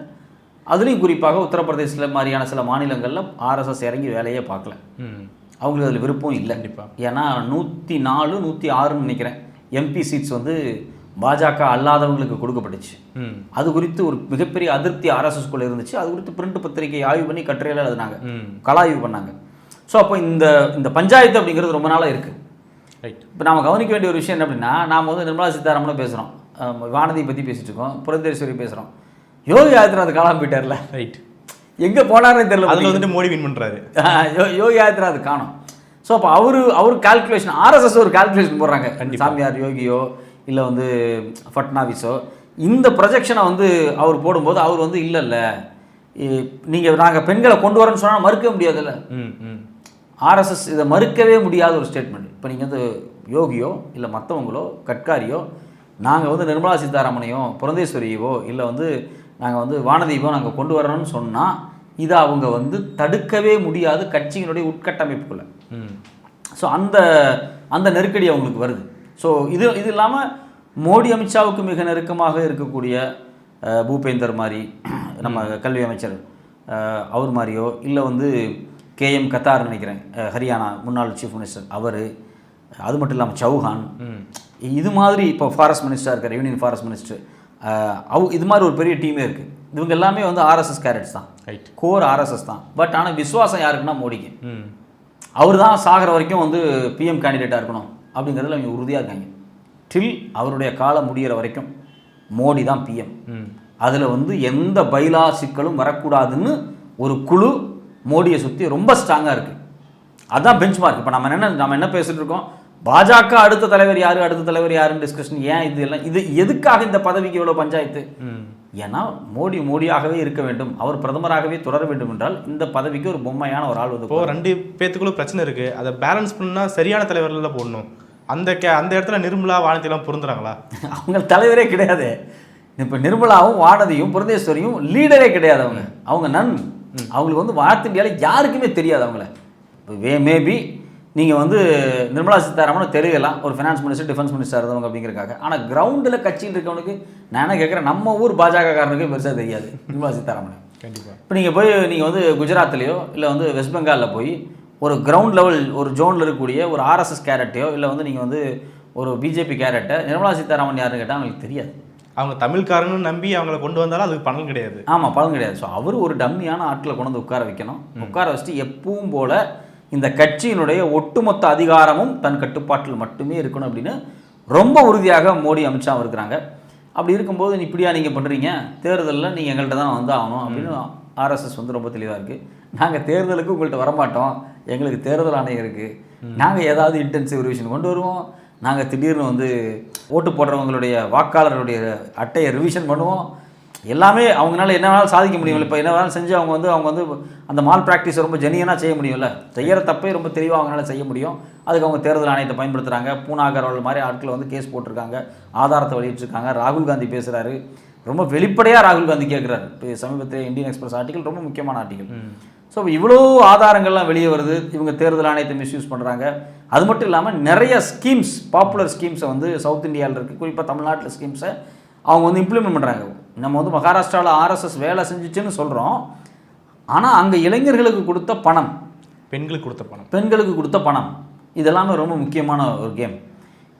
அதுலேயும் குறிப்பாக உத்தரப்பிரதேசத்தில் மாதிரியான சில மாநிலங்களில் ஆர்எஸ்எஸ் இறங்கி வேலையே பார்க்கல. ம். அவங்களுக்கு அதில் விருப்பம் இல்லை. கண்டிப்பா. ஏன்னா நூற்றி நாலு நூற்றி ஆறுன்னு நினைக்கிறேன். எம்பி சீட்ஸ் வந்து பாஜக அல்லாதவங்களுக்கு கொடுக்கப்பட்டுச்சு. ம். அது குறித்து ஒரு மிகப்பெரிய அதிருப்தி ஆர்எஸ்எஸ்குள்ளே இருந்துச்சு. அது குறித்து பிரிண்ட் பத்திரிகை ஆய்வு பண்ணி கட்டுரையில் எழுதினாங்க. கலாய்வு பண்ணாங்க. ஸோ அப்போ இந்த இந்த பஞ்சாயத்து அப்படிங்கிறது ரொம்ப நாளாக இருக்குது ரைட் இப்போ நாம கவனிக்க வேண்டிய ஒரு விஷயம் என்ன அப்படின்னா நாம் வந்து நிர்மலா சீதாராமனும் பேசுகிறோம் வானதியை பற்றி பேசிட்டு இருக்கோம். புரந்தேஸ்வரி பேசுகிறோம் யோகி ஆதித்யநாத் காணாம போயிட்டார்ல. ரைட் எங்கே போனாருன்னு தெரியல அதில் வந்துட்டு மோடி வின் பண்ணுறாரு யோகி ஆதித்யநாத் காணும். ஸோ அப்போ அவரு அவர் கால்குலேஷன் ஆர்எஸ்எஸ் ஒரு கால்குலேஷன் போடுறாங்க. சாமியார் யோகியோ இல்லை வந்து ஃபட்னாவிஸோ இந்த ப்ரொஜெக்ஷனை வந்து அவர் போடும்போது அவர் வந்து இல்லை இல்லை நீங்கள் நாங்கள் பெண்களை கொண்டு வரேன்னு சொன்னால் மறுக்க முடியாதுல்ல. ம் ம். ஆர்எஸ்எஸ் இதை மறுக்கவே முடியாத ஒரு ஸ்டேட்மெண்ட் இப்போ நீங்கள் வந்து யோகியோ இல்லை மற்றவங்களோ கட்காரியோ நாங்கள் வந்து நிர்மலா சீதாராமனையோ புரந்தேஸ்வரியவோ இல்லை வந்து நாங்கள் வந்து வானதீபோ நாங்கள் கொண்டு வரணும்னு சொன்னால் இதை அவங்க வந்து தடுக்கவே முடியாது கட்சியினுடைய உட்கட்டமைப்புக்குள்ள. ஸோ அந்த அந்த நெருக்கடி அவங்களுக்கு வருது. ஸோ இது இது இல்லாமல் மோடி அமித்ஷாவுக்கு மிக நெருக்கமாக இருக்கக்கூடிய பூபேந்தர் மாதிரி நம்ம கல்வி அமைச்சர் அவர் மாதிரியோ இல்லை வந்து கேஎம் கத்தார் நினைக்கிறேன் ஹரியானா முன்னாள் சீஃப் மினிஸ்டர் அவர் அது மட்டும் இல்லாமல் சௌஹான். இது மாதிரி இப்போ ஃபாரஸ்ட் மினிஸ்டராக இருக்கார் யூனியன் ஃபாரஸ்ட் மினிஸ்டர் அவ இது மாதிரி ஒரு பெரிய டீமே இருக்குது இவங்க எல்லாமே வந்து ஆர்எஸ்எஸ் கேரட்ஸ் தான். ரைட் கோர் ஆர்எஸ்எஸ் தான். பட் ஆனால் விசுவாசம் யாருக்குன்னா மோடிக்கு. ம். அவர் தான் சாகிற வரைக்கும் வந்து பிஎம் கேண்டிடேட்டாக இருக்கணும் அப்படிங்கிறதுல அவங்க உறுதியாக இருக்காங்க. டில் அவருடைய காலம் முடிகிற வரைக்கும் மோடி தான் பிஎம் ம். அதில் வந்து எந்த பைலா சிக்கலும் வரக்கூடாதுன்னு ஒரு குழு மோடியை சுற்றி ரொம்ப ஸ்ட்ராங்காக இருக்குது அதான் பெஞ்ச் மார்க் இப்போ நம்ம என்ன நம்ம என்ன பேசிட்டு இருக்கோம்? பாஜக அடுத்த தலைவர் யார் அடுத்த தலைவர் யாருன்னு டிஸ்கஷன் ஏன் இது எல்லாம் இது எதுக்காக இந்த பதவிக்கு இவ்வளோ பஞ்சாயத்து? ஏன்னா மோடி மோடியாகவே இருக்க வேண்டும். அவர் பிரதமராகவே தொடர வேண்டும் என்றால் இந்த பதவிக்கு ஒரு பொம்மையான ஒரு ஆள் வந்து இப்போ ரெண்டு பேத்துக்குள்ள பிரச்சனை இருக்கு. அதை பேலன்ஸ் பண்ணா சரியான தலைவர்ல போடணும். அந்த கே அந்த இடத்துல நிர்மலா வானத்திலாம் பொருந்துறாங்களா? அவங்க தலைவரே கிடையாது. இப்போ நிர்மலாவும் வானதியும் புரதேஸ்வரியும் லீடரே கிடையாது அவங்க. அவங்க நன் அவங்களுக்கு வந்து நார்த் இந்தியாவில் யாருக்குமே தெரியாது அவங்கள. இப்போ மேபி நீங்கள் வந்து நிர்மலா சீதாராமன் தெரியலாம் ஒரு ஃபினான்ஸ் மினிஸ்டர் டிஃபென்ஸ் மினிஸ்டர் இருந்தவங்க அப்படிங்கிறக்காக ஆனால் கிரவுண்டில் கட்சியில் இருக்கவனுக்கு நான் என்ன கேட்குறேன் நம்ம ஊர் பாஜகக்காரனுக்கு பெருசாக தெரியாது நிர்மலா சீதாராமன் கண்டிப்பாக இப்போ நீங்கள் போய் நீங்கள் வந்து குஜராத்லேயோ இல்லை வந்து வெஸ்ட் பெங்காலில் போய் ஒரு கிரவுண்ட் லெவல் ஒரு ஜோனில் இருக்கக்கூடிய ஒரு ஆர்எஸ்எஸ் கேரட்டையோ இல்லை வந்து நீங்கள் வந்து ஒரு பிஜேபி கேரட்டை நிர்மலா சீதாராமன் யாருன்னு கேட்டால் அவங்களுக்கு தெரியாது. அவங்க தமிழ்காரன்னு நம்பி அவங்கள கொண்டு வந்தாலும் அதுக்கு பலன் கிடையாது. ஆமாம் பலன் கிடையாது. ஸோ அவர் ஒரு டம்மியான ஆட்களை கொண்டு வந்து உட்கார வைக்கணும். உட்கார வச்சுட்டு எப்பவும் போல இந்த கட்சியினுடைய ஒட்டுமொத்த அதிகாரமும் தன் கட்டுப்பாட்டில் மட்டுமே இருக்கணும் அப்படின்னு ரொம்ப உறுதியாக மோடி அமித்ஷா இருக்கிறாங்க. அப்படி இருக்கும்போது நீ இப்படியா நீங்கள் பண்ணுறீங்க தேர்தலில் நீங்கள் எங்கள்கிட்ட தான் வந்து ஆகணும். அப்படின்னு ஆர்எஸ்எஸ் வந்து ரொம்ப தெளிவாக இருக்குது நாங்கள் தேர்தலுக்கு உங்கள்கிட்ட வரமாட்டோம். எங்களுக்கு தேர்தல் ஆணையம் இருக்குது நாங்கள் ஏதாவது இன்டென்சிவ் ரிவிஷன் கொண்டு வருவோம். நாங்கள் திடீர்னு வந்து ஓட்டு போடுறவங்களுடைய வாக்காளர்களுடைய அட்டையை ரிவிஷன் பண்ணுவோம். எல்லாமே அவங்களால என்ன வேணாலும் சாதிக்க முடியும்ல. இப்போ என்ன வேணாலும் செஞ்சு அவங்க வந்து அவங்க வந்து அந்த மால் ப்ராக்டிஸை ரொம்ப ஜெனியனாக செய்ய முடியும்ல. செய்கிற தப்பே ரொம்ப தெளிவாக அவங்களால செய்ய முடியும். அதுக்கு அவங்க தேர்தல் ஆணையத்தை பயன்படுத்துகிறாங்க பூனா அகர்வால் மாதிரி ஆட்களை வந்து கேஸ் போட்டிருக்காங்க. ஆதாரத்தை வெளியிட்டிருக்காங்க. ராகுல் காந்தி பேசுகிறாரு ரொம்ப வெளிப்படையாக ராகுல் காந்தி கேட்குறாரு இப்போ சமீபத்தில் இந்தியன் எக்ஸ்பிரஸ் ஆர்டிக்கல் ரொம்ப முக்கியமான ஆர்டிக்கல். ஸோ இவ்வளோ ஆதாரங்கள்லாம் வெளியே வருது. இவங்க தேர்தல் ஆணையத்தை மிஸ்யூஸ் பண்ணுறாங்க அது மட்டும் இல்லாமல் நிறைய ஸ்கீம்ஸ் பாப்புலர் ஸ்கீம்ஸை வந்து சவுத் இந்தியாவில் இருக்குது குறிப்பாக தமிழ்நாட்டில் ஸ்கீம்ஸை அவங்க வந்து இம்ப்ளிமெண்ட் பண்ணுறாங்க நம்ம வந்து மகாராஷ்டிராவில் ஆர்எஸ்எஸ் வேலை செஞ்சுச்சுன்னு சொல்கிறோம் ஆனால் அங்கே இளைஞர்களுக்கு கொடுத்த பணம் பெண்களுக்கு கொடுத்த பணம். பெண்களுக்கு கொடுத்த பணம் இதெல்லாமே ரொம்ப முக்கியமான ஒரு கேம்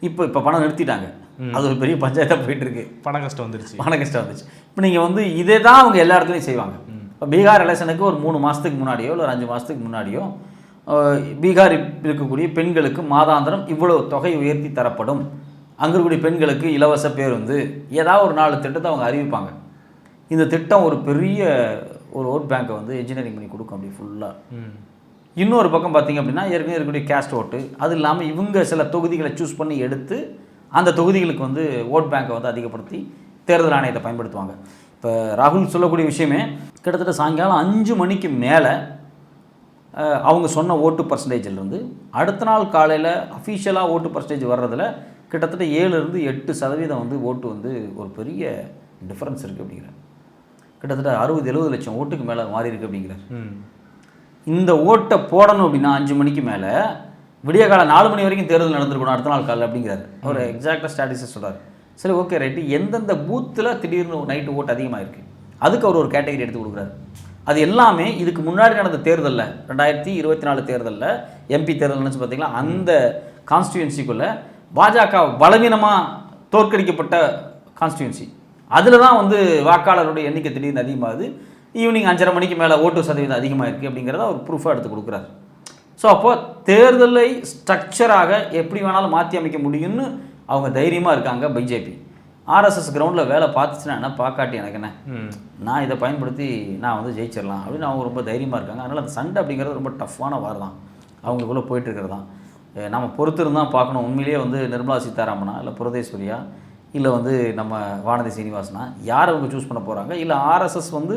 இப்போ இப்போ பணம் நிறுத்திட்டாங்க. அது ஒரு பெரிய பஞ்சாயத்தாக போயிட்டு இருக்கு. பண கஷ்டம் வந்துருச்சு. பண கஷ்டம் வந்துச்சு இப்போ நீங்கள் வந்து இதே தான் அவங்க எல்லா இடத்துலையும் செய்வாங்க. இப்போ பீகார் எலெக்ஷனுக்கு ஒரு மூணு மாதத்துக்கு முன்னாடியோ இல்லை ஒரு அஞ்சு மாதத்துக்கு முன்னாடியோ பீகார் இருக்கக்கூடிய பெண்களுக்கு மாதாந்திரம் இவ்வளோ தொகை உயர்த்தி தரப்படும். அங்கே இருக்கக்கூடிய பெண்களுக்கு இலவச பேருந்து ஏதாவது ஒரு நாலு திட்டத்தை அவங்க அறிவிப்பாங்க. இந்த திட்டம் ஒரு பெரிய ஒரு ஓட் பேங்க்கை வந்து என்ஜினியரிங் பண்ணி கொடுக்கும் அப்படி ஃபுல்லாக இன்னொரு பக்கம் பார்த்தீங்க அப்படின்னா ஏற்கனவே இருக்கக்கூடிய கேஸ்ட் ஓட்டு அது இல்லாமல் இவங்க சில தொகுதிகளை சூஸ் பண்ணி எடுத்து அந்த தொகுதிகளுக்கு வந்து ஓட் பேங்கை வந்து அதிகப்படுத்தி தேர்தல் ஆணையத்தை பயன்படுத்துவாங்க. இப்போ ராகுல் சொல்லக்கூடிய விஷயமே கிட்டத்தட்ட சாயங்காலம் அஞ்சு மணிக்கு மேலே அவங்க சொன்ன ஓட்டு பர்சன்டேஜில் இருந்து அடுத்த நாள் காலையில் அஃபீஷியலாக ஓட்டு பர்சன்டேஜ் வர்றதில் கிட்டத்தட்ட ஏழுலேருந்து எட்டு சதவீதம் வந்து ஓட்டு வந்து ஒரு பெரிய டிஃப்ரென்ஸ் இருக்குது அப்படிங்கிறார். கிட்டத்தட்ட அறுபது எழுபது லட்சம் ஓட்டுக்கு மேலே மாறி இருக்கு அப்படிங்கிறார். இந்த ஓட்டை போடணும் அப்படின்னா அஞ்சு மணிக்கு மேலே விடிய காலை நாலு மணி வரைக்கும் தேர்தல் நடந்திருக்கணும் அடுத்த நாள் காலையில் அப்படிங்கிறாரு. அவர் எக்ஸாக்டாக ஸ்டாட்டிஸ்டிக்ஸ் சொல்றாரு. சரி ஓகே ரைட்டு எந்தெந்த பூத்தில் திடீர்னு நைட்டு ஓட்டு அதிகமாக இருக்குது அதுக்கு அவர் ஒரு கேட்டகரி எடுத்து கொடுக்குறாரு. அது எல்லாமே இதுக்கு முன்னாடி நடந்த தேர்தலில் ரெண்டாயிரத்தி இருபத்தி நாலு தேர்தலில் எம்பி தேர்தல் நினச்சி பார்த்தீங்களா? அந்த கான்ஸ்டியூன்சிக்குள்ளே பாஜக பலவீனமாக தோற்கடிக்கப்பட்ட கான்ஸ்டியூன்சி அதில் தான் வந்து வாக்காளருடைய எண்ணிக்கை திடீர்னு அதிகமாகுது. ஈவினிங் அஞ்சரை மணிக்கு மேலே ஓட்டு சதவீதம் அதிகமாக இருக்குது அப்படிங்கிறத அவர் ப்ரூஃபாக எடுத்து கொடுக்குறாரு. ஸோ அப்போது தேர்தலை ஸ்ட்ரக்சராக எப்படி வேணாலும் மாற்றி அமைக்க முடியும்னு அவங்க தைரியமாக இருக்காங்க பிஜேபி. ஆர்எஸ்எஸ் கிரவுண்டில் வேலை பார்த்துச்சுன்னா என்ன பார்க்காட்டி எனக்கு என்ன? நான் இதை பயன்படுத்தி நான் வந்து ஜெயிச்சிடலாம் அப்படின்னு அவங்க ரொம்ப தைரியமாக இருக்காங்க. அதனால் அந்த சண்டை அப்படிங்கிறது ரொம்ப டஃப்பான வார் தான். அவங்களுக்குள்ளே போயிட்டு இருக்கிறது தான். நம்ம பொறுத்திருந்து தான் பார்க்கணும். உண்மையிலேயே வந்து நிர்மலா சீதாராமனா இல்லை புரதேஸ்வரியா? இல்லை வந்து நம்ம வானதி சீனிவாசனா? யார் அவங்க சூஸ் பண்ண போகிறாங்க இல்லை ஆர்எஸ்எஸ் வந்து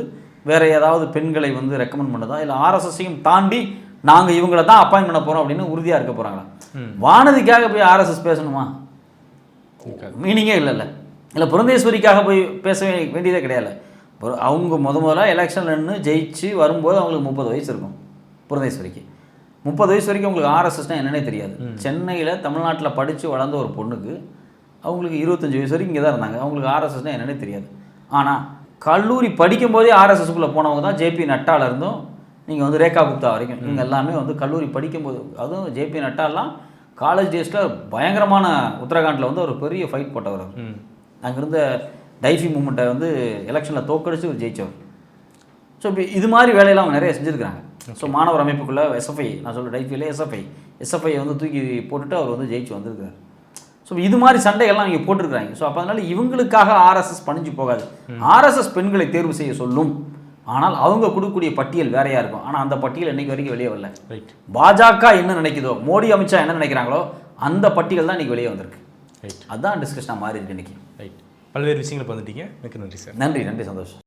வேறு ஏதாவது பெண்களை வந்து ரெக்கமெண்ட் பண்ணுதா? இல்லை ஆர்எஸ்எஸ்ஸையும் தாண்டி நாங்கள் இவங்கள தான் அப்பாயின் பண்ண போகிறோம் அப்படின்னு உறுதியாக இருக்க போகிறாங்களா வானதிக்காக போய் ஆர்எஸ்எஸ் பேசணுமா? மீனிங்கே இல்லைல்ல இல்லை புரந்தேஸ்வரிக்காக போய் பேச வேண்டியதே கிடையாது. அவங்க முத முதல்ல எலெக்ஷன் நின்று ஜெயிச்சு வரும்போது அவங்களுக்கு முப்பது வயசு இருக்கும் புரந்தேஸ்வரிக்கு. முப்பது வயசு வரைக்கும் உங்களுக்கு ஆர்எஸ்எஸ்னால் என்னன்னே தெரியாது. சென்னையில் தமிழ்நாட்டில் படித்து வளர்ந்த ஒரு பொண்ணுக்கு அவங்களுக்கு இருபத்தஞ்சி வயசு வரைக்கும் இங்கே தான் இருந்தாங்க. அவங்களுக்கு ஆர்எஸ்எஸ்னால் என்னன்னே தெரியாது. ஆனால் கல்லூரி படிக்கும்போதே ஆர்எஸ்எஸ்க்குள்ளே போனவங்க தான் ஜேபி நட்டால இருந்தும் நீங்கள் வந்து ரேகா குப்தா வரைக்கும். இவங்க எல்லாமே வந்து கல்லூரி படிக்கும்போது அதுவும் ஜேபி நட்டாலாம் காலேஜ் டேஸில் பயங்கரமான உத்தரகாண்டில் வந்து ஒரு பெரிய ஃபைட் போட்டவர் அவர். அங்கே இருந்த டைஃபி மூமெண்ட்டை வந்து எலெக்ஷனில் தோக்கடிச்சு ஒரு ஜெயிச்சவர். ஸோ இப்போ இது மாதிரி வேலையெல்லாம் அவங்க நிறைய செஞ்சுருக்காங்க ஸோ மாணவர் அமைப்புக்குள்ளே எஸ்எஃப்ஐ நான் சொல்ல டைஃபியில் எஸ்எஃப்ஐ எஸ்எஃப்ஐ வந்து தூக்கி போட்டுட்டு அவர் வந்து ஜெயிச்சு வந்திருக்காரு. ஸோ இது மாதிரி சண்டைகள்லாம் இங்கே போட்டிருக்காங்க ஸோ அப்போ அதனால இவங்களுக்காக ஆர்எஸ்எஸ் பணிஞ்சு போகாது. ஆர்எஸ்எஸ் பெண்களை தேர்வு செய்ய சொல்லும். ஆனால் அவங்க கொடுக்கக்கூடிய பட்டியல் வேறையாக இருக்கும். ஆனால் அந்த பட்டியல் இன்னைக்கு வரைக்கும் வெளியே வரல. ரைட் பாஜக என்ன நினைக்குதோ மோடி அமித்ஷா என்ன நினைக்கிறாங்களோ அந்த பட்டியல் தான் இன்னைக்கு வெளியே வந்திருக்கு. ரைட் அதுதான் டிஸ்கஷனாக மாறி இருக்கு இன்னைக்கு. ரைட் பல்வேறு விஷயங்களை வந்துட்டீங்க மிக்க நன்றி சார். நன்றி நன்றி சந்தோஷம்.